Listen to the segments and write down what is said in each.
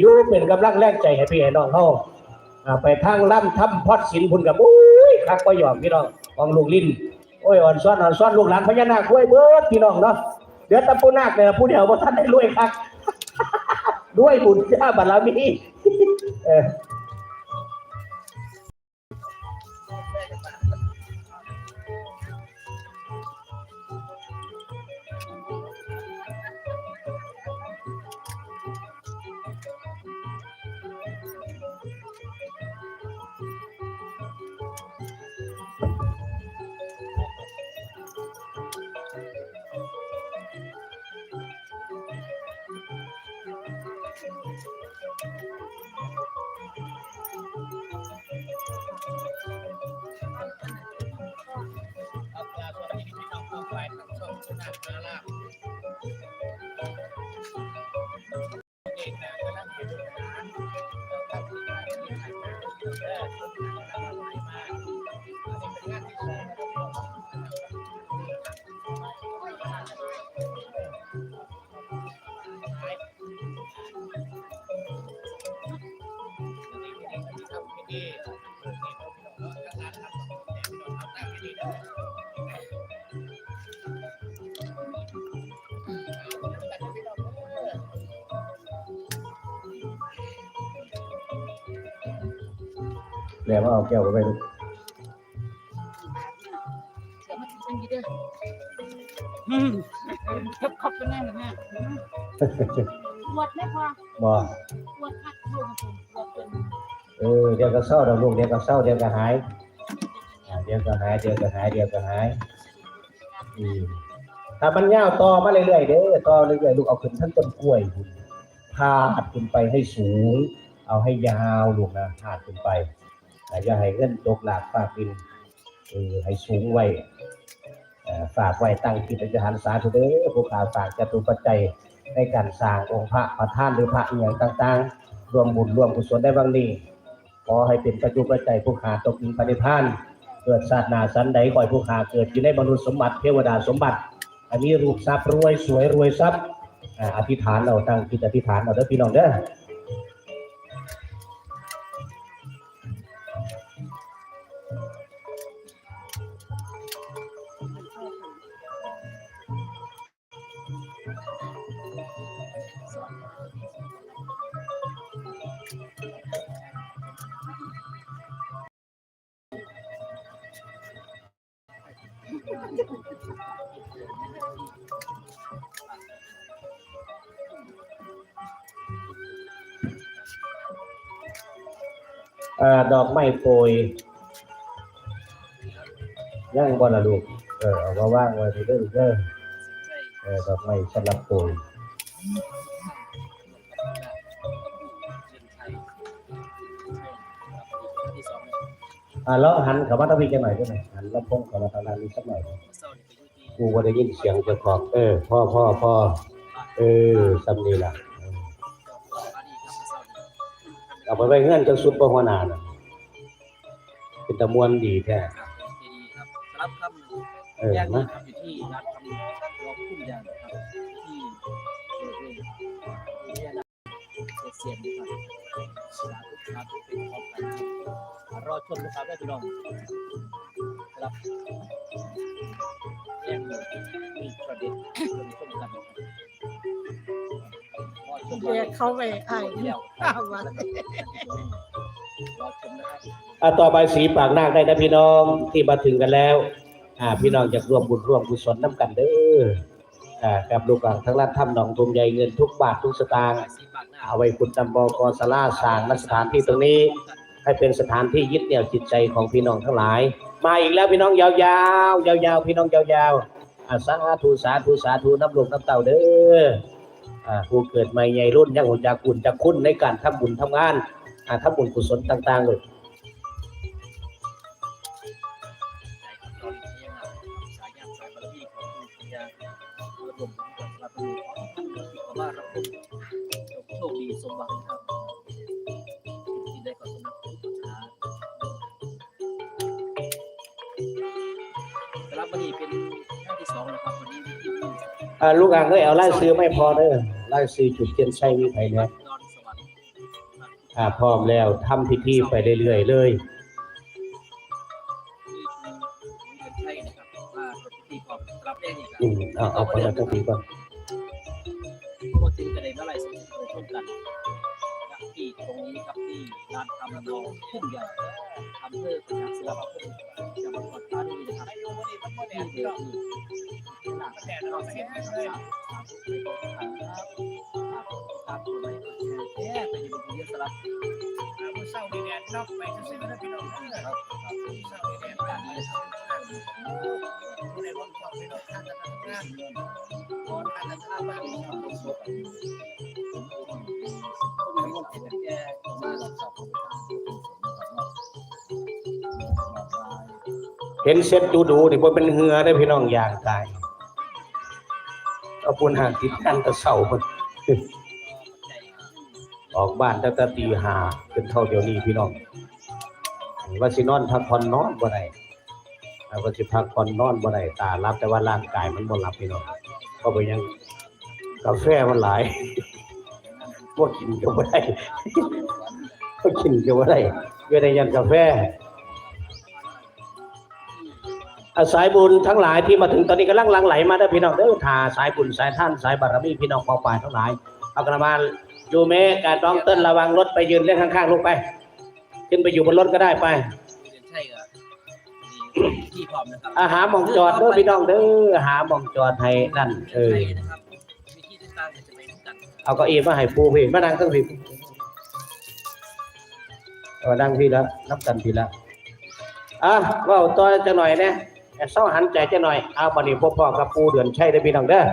อยู่เป็นกำลังแรงใจให้พี่ให้น้องเฮาอ่าไปทางล่ำทำพอดสินพุ่นกับอุ้ยคักบ่ยอมพี่น้องของลูกลิ้นโอ้ยอ่อนซ้อนอ่อนซ้อนลูกหลานพญานาครวยเบิดพี่น้องเนาะเดี๋ยวตะปูนาคเนี่ยผู้เดียวบ่ท่านได้รวยคักด้วยบุญญาบารมีเออ ครับลาสวัสดีพี่น้องเข้าไปทางช่องชนะมาลา แล้วมาเอาแก้วไปลูกเดี๋ยวมาถึงฉันดีเด้ออืมขอบขอบเป็นแน่เลยแม่ปวดไม่พอบ่ปวดคักลูกผมปวดจนเออเดี๋ยวก็เศร้าดอกลูกเดี๋ยวก็เศร้าเดี๋ยวก็หายอ่าเดี๋ยวก็หายเดี๋ยวก็หายเดี๋ยวก็หายอืมถ้ามันยาวต่อมาเรื่อยๆเด้อต่อเรื่อยๆลูกเอาขึ้นทั้งต้นกล้วยคุณพาดขึ้นไปให้สูง เอาให้ยาวลูกนะพาดขึ้นไป อ่าอย่าให้เงินตกหลากฝากดินเออให้สูงไว้ฝากไว้ตั้งจิตอธิษฐานสาธุเด้อผู้ขาฝากจตุปัจจัยในการสร้างองค์พระประธานหรือพระอีหยังต่างๆ รวมบุญรวมกุศลได้บางนี้ขอให้เป็นปัจจุปัจจัยผู้ขาตกอินปฏิพานเกิดศาสนาสันใดขอให้ผู้ขาเกิดอยู่ในมนุษย์สมบัติเทวดาสมบัติ อันนี้รูปทรัพย์รวยสวยรวยทรัพย์อ่าอธิษฐานเราตั้งจิตอธิษฐานเราเด้อพี่น้องเด้อ อดอกไม้โปรยย่างบ่ละลูกเออเอามาว่างไว้เด้อเด้อเออดอกไม้สำหรับโปรยอ่าแล้วหันเข้ามาตะวีกันหน่อยได้ไหมหันลำโพงเข้ามาทางด้านนี้สักหน่อยกูบ่าได้ยินเสียงเจ้าของเออพ่อพ่อพ่อเออสำนีล่ะ เออเอาไปไว้เงื่อนจังสุดบ่หัวหน้าน่ะเป็นตะมวนดีแท้รับคเออำแยกนะคำอยู่ที่ร้านคำรอพุ่มยางครับที่เกิดเรื่องเสียนนะครับสาธุสาธุเป็นของกันรอชมนะครับได้พี่น้องครับแยกอยู่มีประเด็นชมกันรอชมเรียกเขาไปไอ้เดี่ยวข้าวมารอชมนะครอ่าต่อไปสีปากนาคได้นะพี่น้องที่มาถึงกันแล้ว อ่า พี่น้องอยากร่วมบุญร่วมกุศลน้ำกันเด้ออ่ากับลูกหลานทั้งร้านถ้ำหนองทุมใหญ่เงินทุกบาททุกสตางค์เอาไว้คุณตำบกสลาสร้างณสถานที่ตรงนี้ ให้เป็นสถานที่ยึดเหนี่ยวจิตใจของพี่น้องทั้งหลาย มาอีกแล้วพี่น้องยาวๆยาวๆพี่น้องยาวๆอาสาธุสาธุสาธุน้ำหลวงน้ำเต่าเด้อ ผู้เกิดใหม่ใหญ่รุ่นยังหุ่นจากคุนจากคุณในการทำบุญทำงานอ่าทำบุญกุศลต่างๆเลย อ่าลูกอ่างเอ้ยเอาไล่ซื้อไม่พอเด้อไล่ซื้อจุดเทียนไส้วิไผเนี่ยนอนสวอ่าพร้อมแล้วทำพิธีไปเรื่อยๆเลยอืมเอาเอาไปแล้วทั้งปีก่อน ครับที่ลานคำลองทุ่งใหญ่อำเภอประจักษ์ศิลปาคมจังหวัดปราจีนบุรีนะครับที่เดียวที่หลังแต่เราเสียงเลยครับครับตัวไหนก็แชร์ไปอยู่บนเยอสลับผู้เศร้าดีแดดนอกไปซื้อๆนะพี่น้องครับผู้เศร้าดีแดดการนี้ผู้ใดบ่ชอบพี่น้องท่านจะทำงานก่อนท่านจะทำบ้านมีความสุขคน เห็นเซ็ตดูดูนี่บ่เป็นเหือได้พี่น้องอย่างตายเอาปุนหางติดกันตะเสาพุ่นออกบ้านตั้งแต่ตีห้าจนเท่าเดี๋ยวนี้พี่น้องว่าสินอนพักผ่อนนอนบ่ได้ว่าสิพักผ่อนนอนบ่ได้ตารับแต่ว่าร่างกายมันบ่หลับพี่น้องเพราะว่ายังกาแฟมันหลายบ่กินก็บ่ได้บ่กินก็บ่ได้เว้นแต่ยันกาแฟ สายบุญทั้งหลายที่มาถึงตอนนี้กำลังหลั่งไหลมาเด้อพี่น้องเด้อทาสายบุญสายท่านสายบารมีพี่น้องปองปายทั้งหลายเอากระมาดูแม่การต้องเต้นระวังรถไปยืนเล่นข้างๆลูกไป ขึ้นไปอยู่บนรถก็ได้ไปเรียนใช่ครับที่พร้อมนะครับอาหาหมองจอดเด้อพี่น้องเด้อหาหมองจอดให้นั่นเออใช่นะครับวิธีต่างๆจะไปด้วยกันเอาเก้าอี้มาให้ปูพี่มานั่งตั้งพี่เอานั่งพี่แล้วนับกันพี่แล้วอะเว่าต่อจะหน่อยนะแต่ เศร้าหันใจจะหน่อยเอาบันนี้พบพ่อกับปูเดือนใช่ได้พี่น้องเด้อ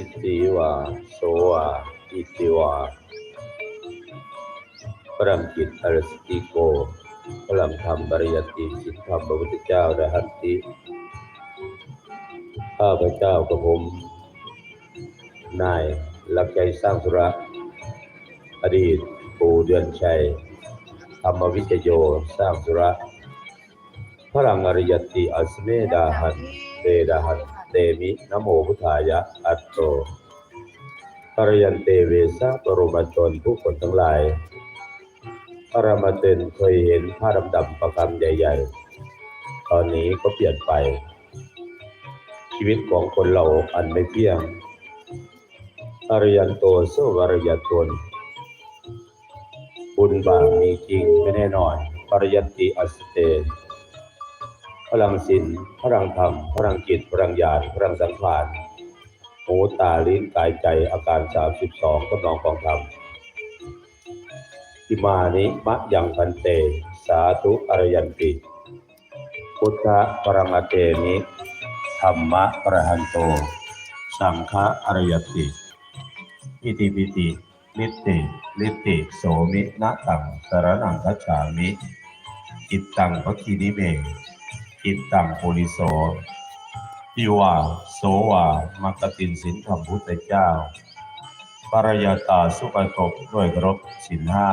สิทธิวาโสวาอิติวาพระรามจิตอรสติโกพระมธรรมปริยติสิทธรรมพระพุทธเจ้ารหัตติข้าพเจ้ากับผม นายลักใจสร้างสุระ อดีตปู่เดือนชัยธรรมวิจโยสร้างสุระพระังอริยติอัสเมดาหันเตดาหัน เตมินโมพุทธายะ อัตโตปรยันเตเวสะปรมาจนผู้คนทั้งหลายพระรามเตนเคยเห็นผ้าดำๆประคำใหญ่ ๆ ตอนนี้ก็เปลี่ยนไป ชีวิตของคนเราอันไม่เที่ยงอริยันโตโสวรยตนบุญบาปมีจริงไม่แน่นอนปริยัติอัสเต พลังศีลพลังธรรม พลังจิต พลังญาณพลังสังขารหูตาลิ้นกายใจอาการ 32ก็นองของธรรมอิมานิมะยังพันเต สาธุอรยันติ พุทธะปรังอเตมิธรรมะประหันโต สังฆะอรยติอิติปิตินิติลิติโสมินะตังสารนังคัจฉามิ อิตตังภคีนิเม อิตตังโพลิโสทิวาโสวามักตินสินธรรมพุทธเจ้า ปรยาตาสุปตกด้วยครบสินห้า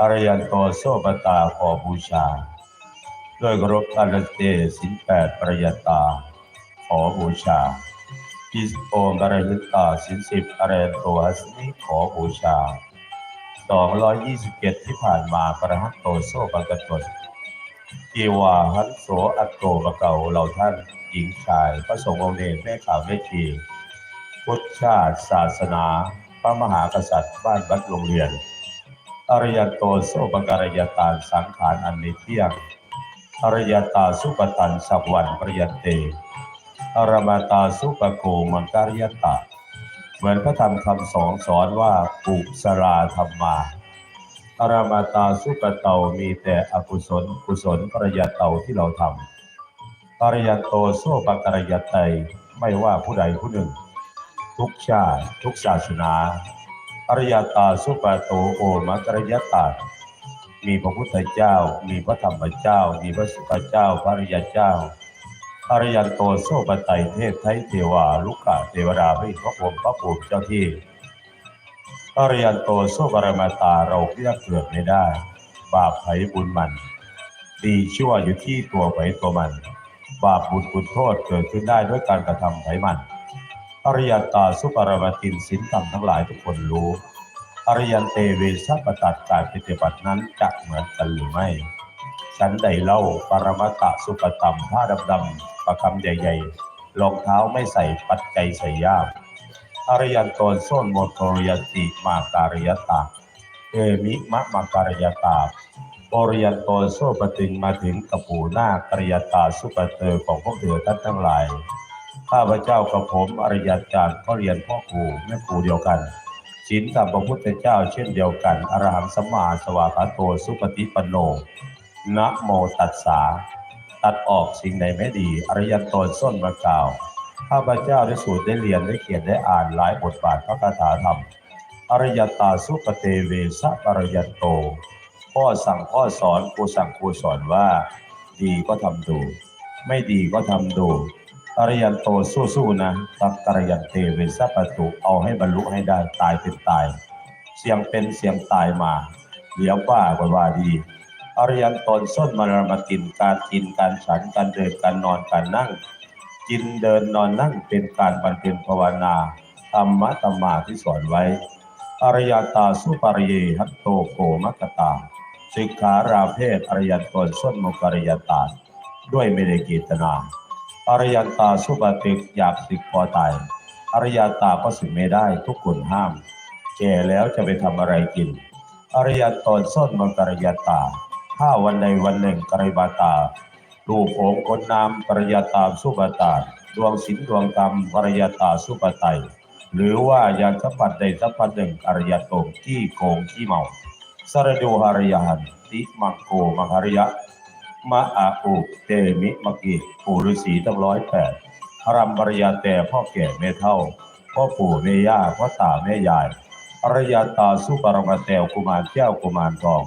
อรยันโตโสปตาขอบูชา ด้วยครบอันเตสินแปดปรยาตา ขอบูชาอิสโอมอรยิตาสินสิบอรยันโตหัสนิขอบูชาสองร้อยยี่สิบเจ็ดที่ผ่านมาประหัตโตโสปกตน จีวาหันโสอัตโตปะเก่าเหล่าท่านหญิงชาย พระสงฆ์องค์เนรแม่ข่าวแม่ชีพุทธชาติศาสนา พระมหากษัตริย์บ้านวัดโรงเรียน อริยโตโสปการยตาสังขารอันไม่เที่ยงอริยตาสุปตันสักวันปริยเตอรมาตาสุปโกมังการยตาเหมือนพระธรรมคำสอนสอนว่าปุสราธรรมา อารมาตาสุกเตามีแต่อกุศล กุศลปริยัตเตาที่เราทำปริยัตโตโซปกรยัตไตไม่ว่าผู้ใดผู้หนึ่ง ทุกชาติทุกศาสนาอริยตาสุปโตโอมักริยตา มีพระพุทธเจ้า มีพระธรรมเจ้า มีพระสุภเจ้า พระริยเจ้าอริยันโตโซปไตเทพไทยเทวา ลุกขะเทวดาพระอินทร์พระพรหมพระภูมิเจ้าที่ อริยันโตโซปรมาตาเราเรียกเกิดไม่ได้ บาปไผบุญมัน ดีชั่วอยู่ที่ตัวไผตัวมัน บาปบุญคุณโทษเกิดขึ้นได้ด้วยการกระทำไผมันอริยตาสุปรมาตินสินธรรมทั้งหลายทุกคนรู้ อริยันเตเวสัปตัดการปฏิบัตินั้นจะเหมือนกันหรือไม่ ฉันใดเล่าปรมาตะสุปตัมผ้าดำดำๆประคำใหญ่ๆรองเท้าไม่ใส่ปัจจัยใส่ยาก อริยันโตนโซนโมโทรยติมาการยตาเอมิมะมาการยตาโอริยันโตนโซปติงมาถึงกระปูหน้ากริยตาสุปเตอร์ของพวกเถือท่านทั้งหลายข้าพเจ้ากับผมอริยจารย์ก็เรียนพ่อครูแม่ครูเดียวกันศีลกับพระพุทธเจ้าเช่นเดียวกันอรหังสัมมาสวากาโตสุปฏิปันโนนะโมตัสสาตัดออกสิ่งใดไม่ดี อริยตนส้นมากล่าว ข้าพเจ้าได้สูตรได้เรียนได้เขียนได้อ่านหลายบทบาทพระคาถาธรรม อริยตาสุปเตเวสะอริยโต พ่อสั่งพ่อสอนครูสั่งครูสอนว่า ดีก็ทำดู ไม่ดีก็ทำดู อริยันโตสู้ๆนะตักกรยันเตเวสะปะตุเอาให้บรรลุให้ได้ตายเป็นตาย เสียงเป็นเสียงตายมาเดี๋ยวว่าก็ว่าดีอริยันตนส้นมารมากินการกินการฉันการเดินการนอนการนั่ง กินเดินนอนนั่งเป็นการบรรเพ็ญภาวนาธรรมะธรรมาที่สอนไว้อริยตาสุปริเยหัตโตโกมัคคตาสิกขาราเพศอริยตนส้นมกริยตา ด้วยไม่ได้เกตนาอริยตาสุปฏิกอยากสิกพอตายอริยตาก็สิไม่ได้ทุกคนห้าม แก่แล้วจะไปทำอะไรกิน อริยตนส้นมกริยตา ถ้าวันใดวันหนึ่งกริบาตา รูปโองค์คนนามกริยตามสุปตาดวงสินดวงกรรมกริยตาสุปไตยหรือว่าอยากสัมผัสใดสัมผัสหนึ่งอริยตงขี้โกงขี้เมาสรดูหริยหันติมังโกมังหริยะมะอาอุเตมิมะกิปู่ฤาษีตั้งร้อยแปดอรัมปริยาแต่พ่อแก่แม่เท่าพ่อปู่แม่ย่าพ่อตาแม่ยายอริยตาสุปรมาแตวกุมารแก้วกุมารทอง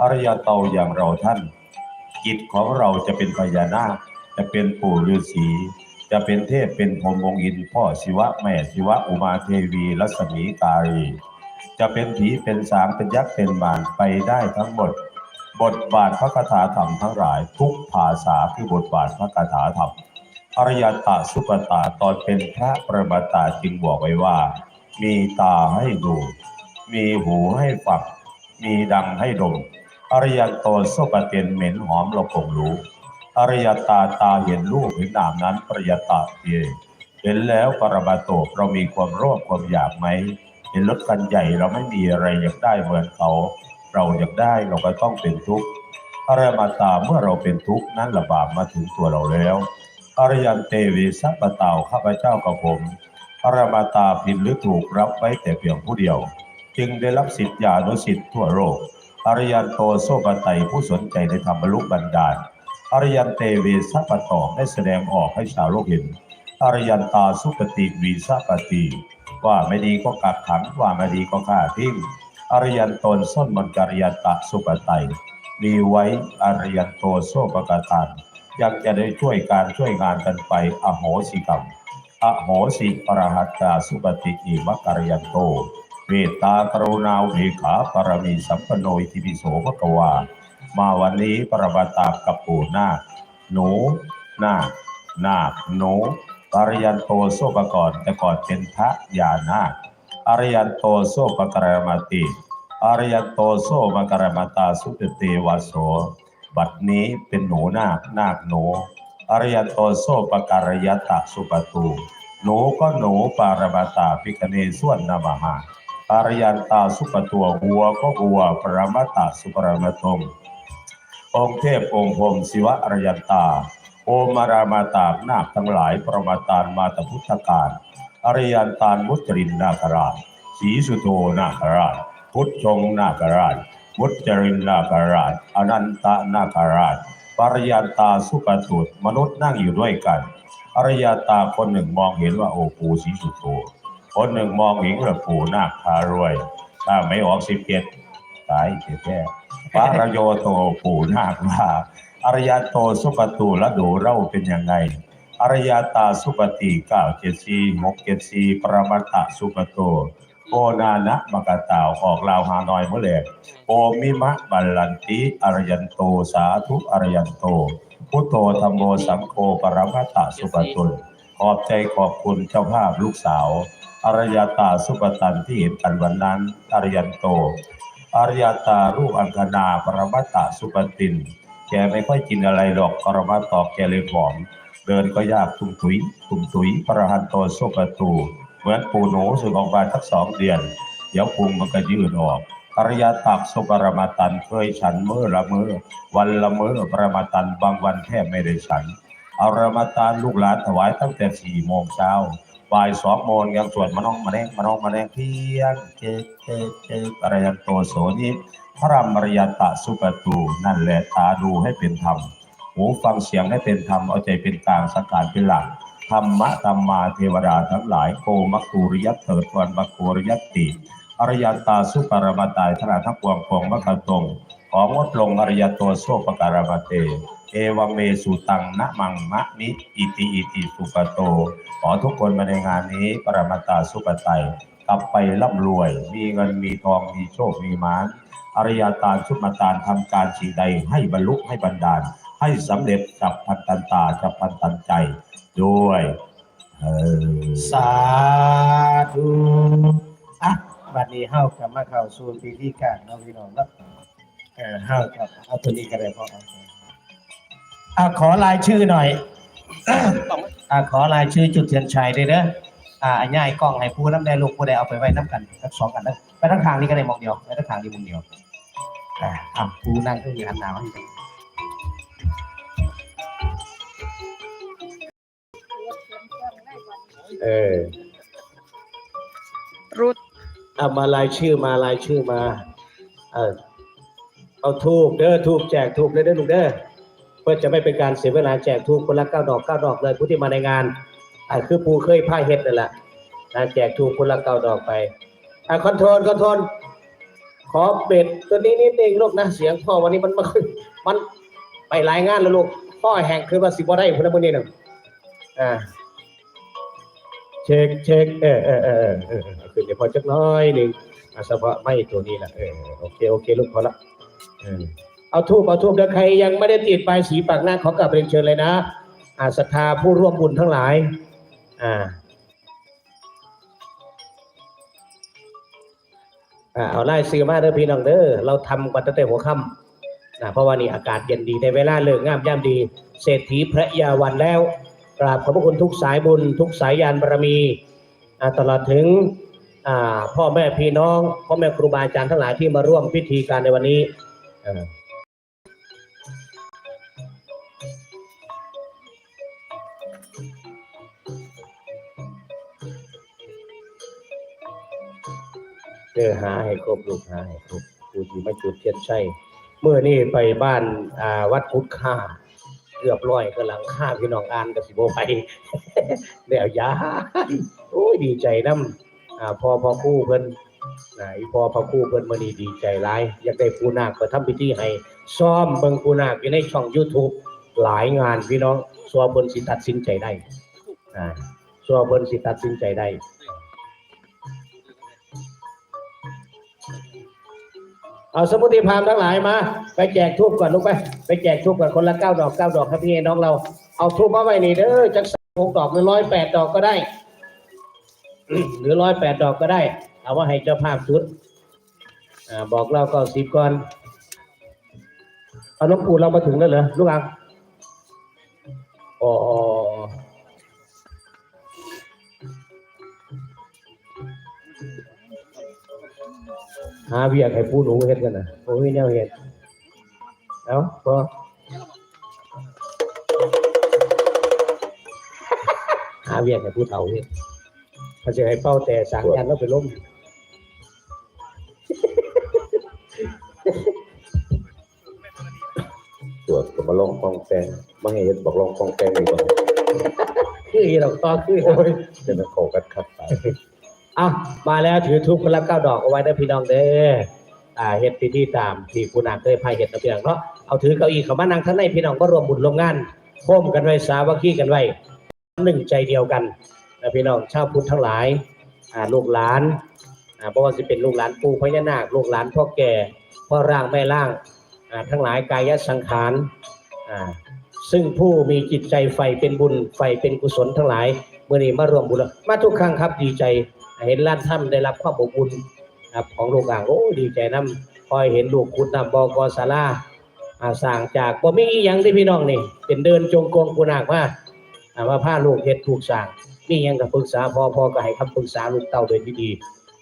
อริยเตาอย่างเราท่าน กิจของเราจะเป็นพญานาคจะเป็นปู่ฤาษีจะเป็นเทพเป็นพรมองค์อินพ่อศิวะแม่ศิวะอุมาเทวีรัศมีการีจะเป็นผีเป็นสางเป็นยักษ์เป็นมารไปได้ทั้งหมด บทบาทพระคาถาธรรมทั้งหลายทุกภาษาคือบทบาทพระคาถาธรรมอริยตาสุปตาตอนเป็นพระประมาตาจึงบอกไว้ว่า มีตาให้ดู มีหูให้ฟังมีดังให้ดม อริยโตสุปเตนเหม็นหอมเราคงรู้ อริยตาตาเห็นรูปเห็นนามนั้นปริยตาเยเห็นแล้วปรมาโตเรามีความโลภความอยากไหม เห็นรถคันใหญ่เราไม่มีอะไรอยากได้เหมือนเขา เราอยากได้เราก็ต้องเป็นทุกข์อริยมาตาเมื่อเราเป็นทุกข์นั้นระบาปมาถึงตัวเราแล้ว อริยันเตวิสัพปะเตาข้าพเจ้ากับผมอรมาตาผิดหรือถูกรับไว้แต่เพียงผู้เดียว จึงได้รับสิทธิญาณสิทธิ์ทั่วโลก อริยันโตโซปไตยผู้สนใจในธรรมลุบันดาล อริยันเตเวสัพปะตอได้แสดงออกให้ชาวโลกเห็น อริยันตาสุปฏิวีสัพปติว่าไม่ดีก็กักขังว่าไม่ดีก็ฆ่าทิ้งอริยันตนส้นมันกริยันตะสุปไตยมีไว้อริยันโตโซปกตานยังจะได้ช่วยการช่วยงานกันไปอโหสิกรรมอโหสิปรหัตตาสุปฏิอิมกรยันโต เมตตากรุณาเบกขาปรมีสัมปโนอิติปิโสภความาวันนี้ปรบัตากับปู่นาคหนูนาคนาคหนูอริยันโตโซปกรแต่ก่อนเป็นพระยานาคอริยันโตโซปกรมาติอริยันโตโซปกรมาตาสุตเตวาโส บัดนี้เป็นหนูนาคนาคหนูอริยโตโซปกรยตะสุปตูหนูก็หนูปารมาตาพิคเนส่วนนามหา อริยันตาสุปตัววัวก็วัวปรมาตาสุปรมาตงองเทพองค์พรหมศิวะอริยันตา โอมารามาตานาคทั้งหลายประมาตานมาแตพุทธการอริยันตานมุจรินนาคราชสีสุโธนาคราช พุทธชงนาคราชมุจรินนาคราช อนันตนาคราชปริยันตาสุปตุตมนุษย์นั่งอยู่ด้วยกันอริยตาคนหนึ่งมองเห็นว่าโอ้ปู่สีสุโธ คนหนึ่งมองเห็นว่าปู่นาคพารวย ถ้าไม่ออกสิบเจ็ดตายเจ็บแย่ปารโยโตปู่นาคว่าอริยโตสุปตุละดูเราเป็นยังไงอริยตาสุปฏิเก้าเจ็ดสี่หกเจ็ดสี่ปรมัตตสุปโตโอนานะมกะตาวออกลาวหาน้อยเมื่อแลกโอมิมะบัลลันติอรยันโตสาธุอรยันโต พุทโธธรรมโมสังโฆปรมัตตสุปตุลขอบใจขอบคุณเจ้าภาพลูกสาว อรยตาสุปตันที่เห็นกันวันนั้นอรยันโต อรยตาลูกอังคณาปรมัตตาสุปติน แกไม่ค่อยกินอะไรหรอกปรมัตตอกแกเลยผอม เดินก็ยากตุ้มตุยตุ้มตุยปรหันโตสุปตูเหมือนปูหนูสึกออกมาสักสองเดือน เดี๋ยวพุงมันก็ยืดออกอริยตักสุปรมาตันเคยฉันมื้อละมื้อวันละมื้อปรมาตันบางวันแทบไม่ได้ฉันอารมาตานลูกหลานถวายตั้งแต่สี่โมงเช้า บ่ายสองโมงยังสวดมะน้องมะแนงมะน้องมะแนงเพียงเจเจเจอรยันโตโสนิพระมรยตะสุปตูนั่นแหละตาดูให้เป็นธรรมหูฟังเสียงให้เป็นธรรมเอาใจเป็นกลางสังการเป็นหลักธรรมะธรรมาเทวดาทั้งหลายโกมักูริยัตเถิดวันมักูริยติอริยตาสุปรมาตายทั้งหลายทั้งปวงของมะกตรง ของงดลงอริยโตโสปการามาเต เอวเมสุตังนะมังมะนิอิติอิติสุปโต ขอทุกคนมาในงานนี้ปรมาตาสุปไตยกลับไปร่ำรวย มีเงินมีทองมีโชคมีมานอริยตาสุมาตานทำการสิ่งใดให้บรรลุให้บันดาล ให้สำเร็จจับพันตันตาจับพันตันใจ ด้วยสาธุอะบัดนี้เฮากลับมาเข้าสู่พิธีการเนาะพี่น้องเนาะ เออเฮาครับเอาตัวนี้ก็ได้พอเอาอะขอรายชื่อหน่อยต้องอะขอรายชื่อจุดเทียนชัยด้วยเด้ออ่าอันย่ายกล้องให้ผู้น้ำแดงลูกผู้ใดเอาไปไว้น้ำกันทั้งสองกันเด้อไปทั้งทางนี้ก็ได้มองเดียวไปทั้งทางนี้มองเดียวอ่าอะผู้นั่งก็มีอันหนาวให้ดูเออรุดเอามารายชื่อมารายชื่อมา เออ เอาทูบเด้อทูบแจกทูบเลยเด้อลูกเด้อเพื่อจะไม่เป็นการเสียเวลาแจกทูบคนละเก้าดอกเก้าดอกเลยผู้ที่มาในงานอ่าคือปูเคยผ้าเฮ็ดนั่นแหละนะแจกทูบคนละเก้าดอกไปอ่าคอนโทรลคอนโทรลขอเบ็ดตัวนี้นิดนึงลูกนะเสียงพ่อวันนี้มันมันมันไปหลายงานแล้วลูกพ่อแห่งคือว่าสิบ่ได้คนละมื้อนี้น่ะอ่าเช็คเช็คเออเออเออเออเออเอาขึ้นเดี๋ยวพอจักน้อยหนึ่งอะเฉพาะไม่ตัวนี้ละเออโอเคโอเคลูกพอละ เอาทูบเอาทูบเดี๋ยวใครยังไม่ได้ติดปลายสีปากหน้าขอกลับเรียนเชิญเลยนะอ่าศรัทธาผู้ร่วมบุญทั้งหลาย อ่าเอาไล่ซื้อมาเด้อพี่น้องเด้อเราทำกันตั้งแต่หัวค่ำนะเพราะว่านี่อากาศเย็นดีในเวลาเลิกงามย่ำดี เศรษฐีพระยาวันแล้วกราบขอบพระคุณทุกสายบุญ ทุกสายยานบารมีตลอดถึงอ่าพ่อแม่พี่น้องพ่อแม่ครูบาอาจารย์ทั้งหลายที่มาร่วมพิธีการในวันนี้ เอ่อหาให้ครบลูกหาให้ครบผู้ที่มาจุดเทียนชัยเมื่อนี่ไปบ้านอ่าวัดพุทธค่าเกือบร้อยก็หลังค่าพี่น้องอ่านกับสิโบไปเดี๋ยวยาโอ้ยดีใจน้ำอ่าพอพอคู่เพิ่น อ่าอีพอพอครู่เพิ่นมื้อนี้ดีใจหลายอยากได้ปูนาคไปทำพิธีให้ซ้อมเบิ่งปูนาคอยู่ในช่อง YouTube หลายงานพี่น้องสัวเพิ่นสิตัดสินใจได้อ่าสัวเพิ่นสิตัดสินใจได้เอาสมุติพามทั้งหลายมา ไปแจกทูบก่อนลูกไปไปแจกทูบก่อนคนละเก้าดอกเก้าดอกครับพี่น้องเรา เอาทูบมาไว้นี่เด้อจักสามหกดอกหรือร้อยแปดดอกก็ได้ หรือร้อยแปดดอกก็ได้ เอาว่าให้เจ้าภาพชุดอ่าบอกเราก็สิบก่อนเอาน้องปูเรามาถึงแล้วเหรอลูกอังอ๋อหาเวียกให้ปูหนูเฮ็ดกันนะโอ้ยแนวเฮ็ดเอาพอหาเวียกให้ผู้เฒ่าเฮ็ดเขาจะให้เป้าแต่สางยันแล้วไปล้ม มาลองกองแปงไม่ให้เห็นบอกลองกองแปงดีกว่าคืออีเราต่อคือโอ้ยจะมาโขกันครับไปอะมาแล้วถือทุกคนละเก้าดอกเอาไว้นะพี่น้องเด้ออ่าเฮ็ดพิธีตามที่ผู้นางเคยพายเฮ็ดนะพี่น้องเนาะเอาถือเก้าอี้เข้ามานั่งข้างในพี่น้องก็รวมบุญรวมงานโค้มกันไว้สามัคคีกันไว้หนึ่งใจเดียวกันนะพี่น้องชาวพุทธทั้งหลายอ่าลูกหลานอ่าเพราะว่าสิเป็นลูกหลานปู่พญานาคลูกหลานพ่อแก่พ่อร่างแม่ร่างอ่าทั้งหลายกายสังขารอ่า ซึ่งผู้มีจิตใจใฝ่เป็นบุญใฝ่เป็นกุศลทั้งหลายเมื่อนี้มารวมบุญมาทุกครั้งครับดีใจ เห็นร้านถ้ำได้รับความอบอุ่นครับของลูกอ่างโอ้ดีใจน้ำคอยเห็นลูกคุณนำบอกอศาลาอาสร้างจากบ่มีอีหยังที่พี่น้องนี่ เป็นเดินจงกรมกุนากมาอ่ามาพาลูกเฮ็ดถูกสร้างมียังกับปรึกษาพอพอก็ให้คำปรึกษาลูกเต้าโดยที่ดี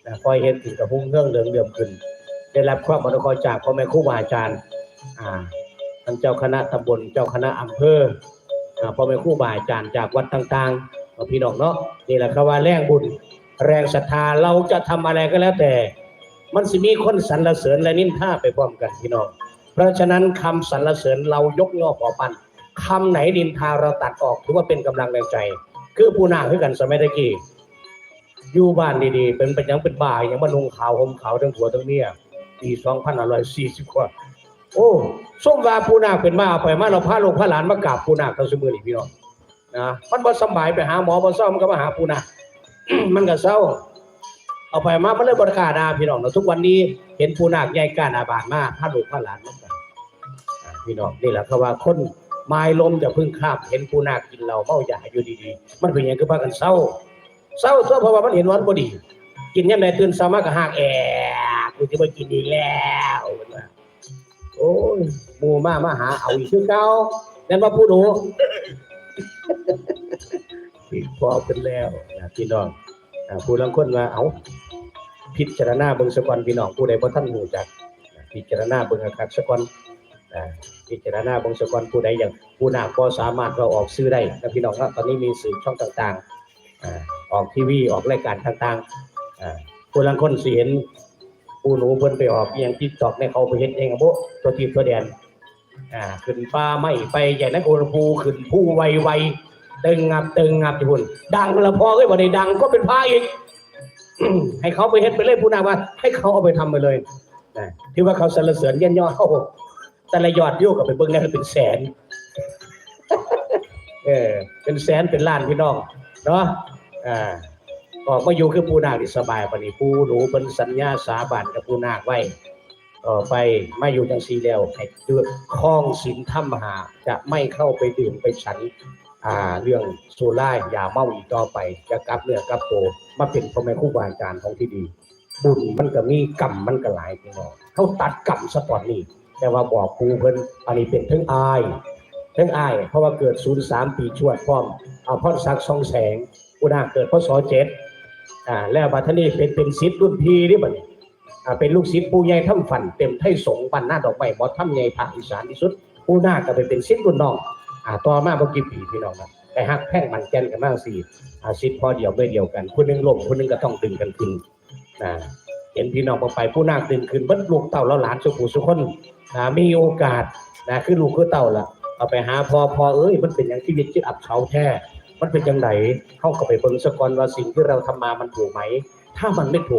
นะคอยเฮ็ดถึงกับหุ่งเรื่องเรื่องเดิมขึ้น ได้รับความอนุเคราะห์จากพ่อแม่ครูบาอาจารย์อ่า ท่านเจ้าคณะตำบลเจ้าคณะอำเภอพ่อแม่ครูบาอาจารย์จากวัดต่างๆพี่น้องเนาะนี่แหละคือว่าแรงบุญแรงศรัทธาเราจะทำอะไรก็แล้วแต่ มันสิมีคนสรรเสริญและนินท่าไปพร้อมกันพี่น้อง เพราะฉะนั้นคำสรรเสริญเรายกย่อพอปันคำไหนนินทาเราตัดออกถือว่าเป็นกำลังแรงใจ คือผู้นาคือกันสมัยตะกี้อยู่บ้านดีๆ เป็นเป็นยังเป็นบ่ายยังมานุงขาวห่มขาวทั้งผัวทั้งเมียปีสองพันอร่อยสี่สิบกว่า โอ้ส้มว่าผู้นาเป็นมาเอาไปมาเราพาลงพาหลานมากราบผู้นาคทั้งสมือนี่พี่น้องนะมันบ่สำบายไปหาหมอบ่ซ่อมนก็มาหาผู้นามันก็เศร้า เอาไปมามันเลยบริการดาพี่น้องเนาะทุกวันนี้เห็นผู้นาใหญ่กล้าหนาบานมากพาลูกพาหลานมากันพี่น้องนี่แหละคือว่าคนไม้ลมจะพึ่งข้ามเห็นผู้นากินเหล้าเมาหยาอยู่ดีๆ มันเป็นอย่างคือพากันเศร้า เศร้าเพราะว่ามันเห็นวันบ่ดี กินยามใดตื่นเช้ามาก็หากแอกกูจะไปกินอีกแล้ว โอ้ยหมู่มามาหาเอาอีกคือเก่านั่นว่าผู้หนูพี่พอเป็นแล้วนะพี่น้องผู้ลางคนว่าเอาพิจารณาเบิ่งสกอนพี่น้องผู้ใดบ่ทันรู้จักนะพิจารณาเบิ่งคักๆสกอนอ่าพิจารณาเบิ่งสกอนผู้ใดอย่างผู้หนาก็สามารถเราออกซื้อได้นะพี่น้องครับตอนนี้มีสื่อช่องต่างๆออกทีวีออกรายการต่างๆผู้ลางคนสิเห็น ผู้หนูเพิ่นไปออกเอหยัง TikTok เนี่ยเขาไปเฮ็ดเองอะโบตัวทีมตัวแดนอ่าขึ้นฟ้าไม่ไปใหญ่นักโอรภูขึ้นผู้ไวๆตึงงับตึงงับที่พุ่นดังล้วพอก็บ่ได้ดังก็เป็นพระอีกให้เขาไปเฮ็ดไปเลยผู้นาว่า ให้เขาเอาไปทำไปเลยนะที่ว่าเขาสรรเสริญเยี่ยนยอดเขาแต่ละยอดโยกกับไปเบิ่งได้เป็นแสนเออเป็นแสนเป็นล้านพี่น้องเนาะอ่า ออกมาอยู่คือผู้นาคที่สบายปานนี้ผู้หนูเป็นสัญญาสาบานกับผู้นาคไว้ต่อไปมาอยู่จังซีแล้วให้เดือคล้องศีลธรรมหา จะไม่เข้าไปดื่มไปฉันอ่าเรื่องโซล่าอย่าเมาอีกต่อไป จะกลับเนื้อกลับโตมาเป็นพ่อแม่ครูบาอาจารย์ของที่ดี บุญมันก็มีกรรมมันก็หลายพี่น้องเขาตัดกรรมสปอร์ตนี่แต่ว่าบอกครูเพิ่นอันนี้เป็นทั้งอายทั้งอาย เพราะว่าเกิดศูนย์สามปีชวดพร้อมเอาพ่อซักดิ์ทองแสงอุณาเกิดพศเจ็ด อ่าแล้วบัดทนี้เป็นเป็นศิษย์รุ่นพี่นี่บัดอ่าเป็นลูกศิษย์ปู่ใหญ่ถ้ำฝันเต็มไทยสงบ้านหน้าดอกไม้บ่ถ้ำใหญ่ภาคอีสานที่สุดปู่นาก็ไปเป็นศิษย์รุ่นน้องอ่าต่อมาบ่กี่ปีพี่น้องนะไปหักแพ่งมันแกนกันมากสิอาสิทธิ์พอเดียวไม่เดียวกันคนหนึงล้มคนหนึงก็ต้องดึงกันขึ้นนะเห็นพี่น้องไปผู้นาคดึงขึ้นเบิดลูกเต่าแล้วหลานสุขูสุคนอ่ามีโอกาสนะคือลูกคือเต่าล่ะเอาไปหาพ่อพ่อเอ้ยมันเป็นอย่างชีวิตจิตอับเฉาแท้ มันเป็นยังไงเข้ากับไปเบิ่งสะกอนว่าสิ่งที่เราทำมามันถูกไหม ถ้ามันไม่ถูก